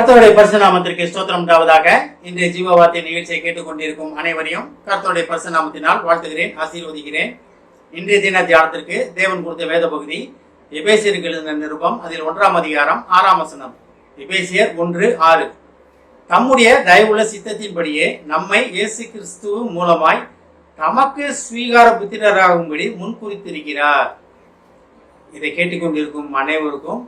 கர்த்தருடைய பரிசுநாமத்திற்கு ஸ்தோத்திரம் உண்டாவதாக. இன்றைய ஜீவவார்த்தை நிகழ்ச்சியை கேட்டுக்கொண்டிருக்கும் அனைவரையும் கர்த்தருடைய பரிசுநாமத்தினால் வாழ்த்துகிறேன் ஆசீர்வதிக்கிறேன். இன்றைய தின தியானத்திற்கு தேவன் கொடுத்த வேத பகுதி எபேசியருக்கு நிருபம் அதில் ஒன்றாம் அதிகாரம் ஆறாம் வசனம். எபேசியர் ஒன்று ஆறு. தம்முடைய தயவுள்ள சித்தத்தின்படியே நம்மை இயேசு கிறிஸ்துவ மூலமாய் தமக்கு ஸ்வீகார புத்திரராகும்படி முன்குறித்திருக்கிறார். இதை கேட்டுக்கொண்டிருக்கும் அனைவருக்கும்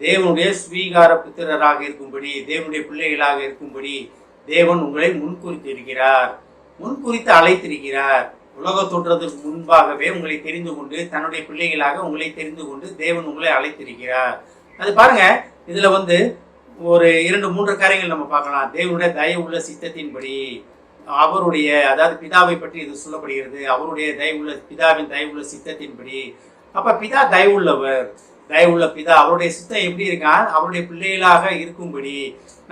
தேவனுடைய ஸ்வீகார புத்திரராக இருக்கும்படி தேவனுடைய பிள்ளைகளாக இருக்கும்படி தேவன் உங்களை முன்குறித்திருக்கிறார். முன்குறித்து அழைத்திருக்கிறார். உலக தோற்றத்துக்கு முன்பாகவே உங்களை தெரிந்து கொண்டு தன்னுடைய பிள்ளைகளாக உங்களை தெரிந்து கொண்டு தேவன் உங்களை அழைத்திருக்கிறார். அது பாருங்க இதுல வந்து ஒரு இரண்டு மூன்று காரியங்கள் நம்ம பார்க்கலாம். தேவனுடைய தயவுள்ள சித்தத்தின்படி அவருடைய அதாவது பிதாவை பற்றி இது சொல்லப்படுகிறது. அவருடைய தயவுள்ள பிதாவின் தயவுள்ள சித்தத்தின்படி. அப்ப பிதா தயவுள்ளவர் தயவுள்ள பிதா அவருடைய சித்தம் எப்படி இருக்கா அவருடைய பிள்ளைகளாக இருக்கும்படி.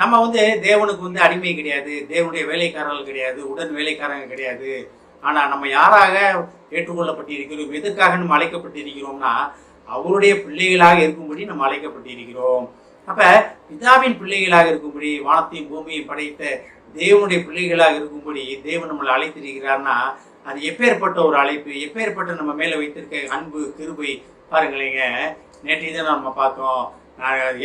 நம்ம வந்து தேவனுக்கு வந்து அடிமை கிடையாது தேவனுடைய வேலைக்காரர்கள் கிடையாது உடன் வேலைக்காரங்க கிடையாது. ஆனால் நம்ம யாராக ஏற்றுக்கொள்ளப்பட்டிருக்கிறோம் எதற்காக நம்ம அழைக்கப்பட்டிருக்கிறோம்னா அவருடைய பிள்ளைகளாக இருக்கும்படி நம்ம அழைக்கப்பட்டிருக்கிறோம். அப்ப பிதாவின் பிள்ளைகளாக இருக்கும்படி வானத்தையும் பூமியையும் படைத்த தேவனுடைய பிள்ளைகளாக இருக்கும்படி தேவன் நம்மளை அழைத்திருக்கிறார்னா அது எப்பேற்பட்ட ஒரு அழைப்பு எப்பேற்பட்ட நம்ம மேலே வைத்திருக்க அன்பு கிருபை பாருங்களேங்க நேற்றைய தான் நம்ம பார்த்தோம்.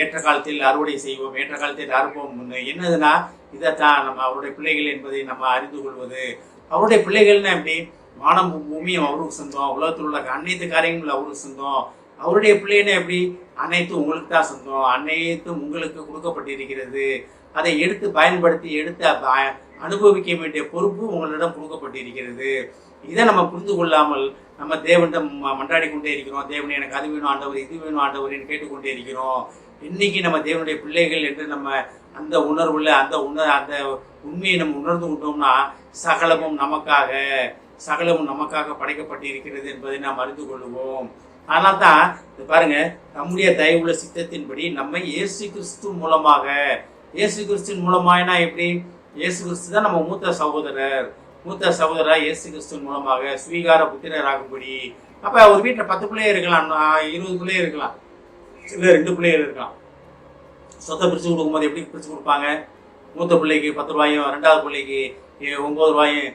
ஏற்ற காலத்தில் அறுவடை செய்வோம் ஏற்ற காலத்தில் அறுப்போம். என்னதுன்னா இதைத்தான் நம்ம அவருடைய பிள்ளைகள் என்பதை நம்ம அறிந்து கொள்வது. அவருடைய பிள்ளைகள்னா எப்படி? வானம் பூமியும் அவருக்கு சொந்தம். உலகத்தில் உள்ள அனைத்து காரியங்களும் அவருக்கு சொந்தம். அவருடைய பிள்ளைன்னா எப்படி? அனைத்தும் உங்களுக்கு தான் சொந்தம். அனைத்தும் உங்களுக்கு கொடுக்கப்பட்டிருக்கிறது. அதை எடுத்து பயன்படுத்தி எடுத்து அனுபவிக்க வேண்டிய பொறுப்பு உங்களிடம் கொடுக்கப்பட்டிருக்கிறது. இதை நம்ம புரிந்து கொள்ளாமல் நம்ம தேவன்கிட்ட ம- மன்றாடி கொண்டே இருக்கிறோம். தேவன் எனக்கு அது வேணும் ஆண்டவர் இது வேணும் ஆண்டவர்னு கேட்டுக்கொண்டே இருக்கிறோம். இன்னைக்கு நம்ம தேவனுடைய பிள்ளைகள் என்று நம்ம அந்த உணர்வுல அந்த உணர் அந்த உண்மையை நம்ம உணர்ந்து கொண்டோம்னா சகலமும் நமக்காக சகலமும் நமக்காக படைக்கப்பட்டிருக்கிறது என்பதை நாம் அறிந்து கொள்வோம். ஆனால் தான் இது பாருங்க நம்முடைய தயவுள்ள சித்தத்தின்படி நம்மை இயேசு கிறிஸ்து மூலமாக இயேசு கிறிஸ்துவின் மூலமாயினா எப்படி? இயேசு கிறிஸ்து தான் நம்ம மூத்த சகோதரர். மூத்த சகோதரா இயேசு கிறிஸ்துவின் மூலமாக ஸ்வீகார புத்திரராகும்படி. அப்ப ஒரு வீட்டில் பத்து பிள்ளையர் இருக்கலாம் இருபது பிள்ளையர் இருக்கலாம். இல்லை ரெண்டு பிள்ளையர் இருக்கலாம். சொத்தை பிரித்து கொடுக்கும்போது எப்படி பிரித்து கொடுப்பாங்க? மூத்த பிள்ளைக்கு பத்து ரூபாயும் ரெண்டாவது பிள்ளைக்கு ஏ- ரூபாயும்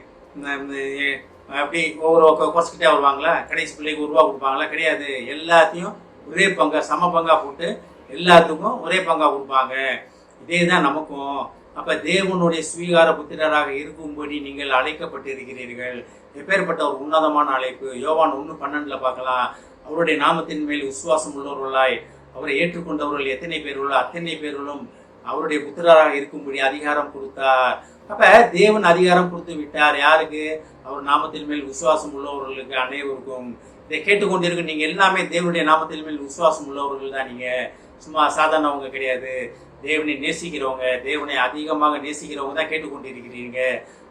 அப்படி ஒவ்வொரு குறைச்சிக்கிட்டே வருவாங்களா? கடைசி பிள்ளைக்கு ஒரு ரூபா கொடுப்பாங்களா? கிடையாது. எல்லாத்தையும் ஒரே பங்கா சம பங்கா போட்டு எல்லாத்துக்கும் ஒரே பங்கா கொடுப்பாங்க. இதே தான் நமக்கும். அப்ப தேவனுடைய ஸ்வீகார புத்திரராக இருக்கும்படி நீங்கள் அழைக்கப்பட்டிருக்கிறீர்கள். எப்பேற்பட்ட ஒரு உன்னதமான அழைப்பு? யோவான் ஒன்று பன்னெண்டுல பார்க்கலாம். அவருடைய நாமத்தின் மேல் விசுவாசம் உள்ளவர்களாய் அவரை ஏற்றுக்கொண்டவர்கள் எத்தனை பேர் உள்ள அத்தனை பேர்களும் அவருடைய புத்திரராக இருக்கும்படி அதிகாரம் கொடுத்தார். அப்ப தேவன் அதிகாரம் கொடுத்து விட்டார். யாருக்கு? அவர் நாமத்தின் மேல் விசுவாசம் உள்ளவர்களுக்கு அனைவருக்கும் இதை கேட்டுக்கொண்டிருக்க நீங்க எல்லாமே தேவனுடைய நாமத்தின் மேல் விசுவாசம் உள்ளவர்கள் தான் நீங்க. சும்மா சாதாரணவங்க கிடையாது. தேவனை நேசிக்கிறவங்க தேவனை அதிகமாக நேசிக்கிறவங்க தான் கேட்டுக்கொண்டிருக்கிறீங்க.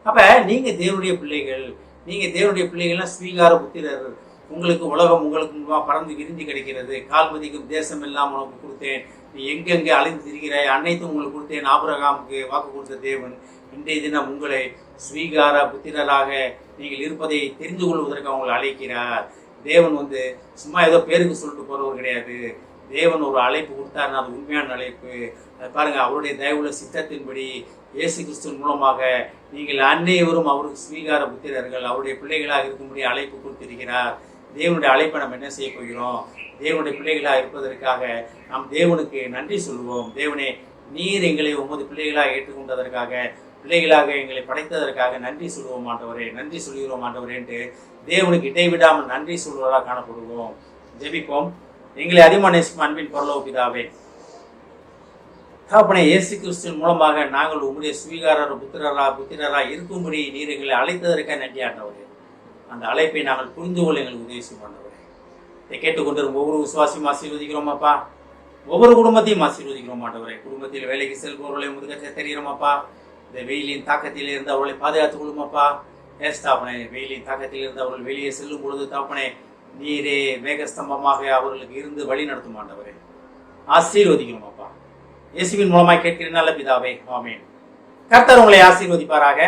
அப்போ நீங்கள் தேவனுடைய பிள்ளைகள் நீங்கள் தேவனுடைய பிள்ளைகள்லாம் ஸ்வீகார புத்திரர். உங்களுக்கு உலகம் உங்களுக்கு பறந்து விரிந்து கிடைக்கிறது. கால்பதிக்கும் தேசம் எல்லாம் உனக்கு கொடுத்தேன். நீ எங்கெங்கே அலைந்து திரிகிறாய்? அனைத்தும் உங்களுக்கு கொடுத்தேன். ஆபரகாமுக்கு வாக்கு கொடுத்த தேவன் இன்றைய தினம் உங்களை ஸ்வீகார புத்திரராக நீங்கள் இருப்பதை தெரிந்து கொள்வதற்கு அவங்களை அழைக்கிறார். தேவன் வந்து சும்மா ஏதோ பேருக்கு சொல்லிட்டு போகிறவர் கிடையாது. தேவன் ஒரு அழைப்பு கொடுத்தார். அது உண்மையான அழைப்பு. அது பாருங்க அவருடைய தயவுள்ள சித்தத்தின்படி இயேசு கிறிஸ்துவின் மூலமாக நீங்கள் அன்னையவரும் அவருக்கு ஸ்வீகார புத்திரர்கள் அவருடைய பிள்ளைகளாக இருக்கும்படி அழைப்பு கொடுத்திருக்கிறார். தேவனுடைய அழைப்பை நம்ம என்ன செய்ய போகிறோம்? தேவனுடைய பிள்ளைகளாக இருப்பதற்காக நாம் தேவனுக்கு நன்றி சொல்லுவோம் தேவனே நீர் எங்களை ஒன்பது பிள்ளைகளாக ஏற்றுக்கொண்டதற்காக பிள்ளைகளாக எங்களை படைத்ததற்காக நன்றி சொல்லுவோம் ஆண்டவரே. நன்றி சொல்கிறோம் ஆண்டவரேன்ட்டு தேவனுக்கு இடைவிடாமல் நன்றி சொல்வதாக காணப்படுவோம். ஜெபிப்போம். எங்களை அதிகமாக நேசிக்கும் அன்பின் பரலோ பிதாவே தகப்பனே இயேசு கிறிஸ்துவின் மூலமாக நாங்கள் உம்முடைய ஸ்வீகாரர் புத்திரரா புத்திரரா இருக்கும்படி நீர் எங்களை அழைத்ததற்காக நன்றி ஆண்டவரே. அந்த அழைப்பை நாங்கள் புரிந்து கொள்ள எங்களுக்கு உதவி செய்யும் இதை கேட்டுக்கொண்டிருக்கும் ஒவ்வொரு விசுவாசியும் ஆசீர்வதிக்கிறோம் அப்பா. ஒவ்வொரு குடும்பத்தையும் ஆசீர்வதிக்கிறோம் ஆண்டவரே. குடும்பத்தில் வேலைக்கு செல்பவர்களை முதுக தெரிகிறோமப்பா இந்த வெயிலின் தாக்கத்தில் இருந்து அவர்களை பாதுகாத்துக் கொள்ளுமாப்பா ஏஸ் தாப்பனே வெயிலின் தாக்கத்தில் இருந்து அவர்கள் வெளியே செல்லும் பொழுது தாப்பனே நீரே மேகஸ்தம்பமாக அவர்களுக்கு இருந்து வழி நடத்தும் ஆண்டவரே. ஆசீர்வதிக்கணும் அப்பா. இயேசுவின் மூலமாக கேட்கிறேன் நல்ல பிதாவே ஆமேன். கர்த்தர் உங்களை ஆசீர்வதிப்பாராக.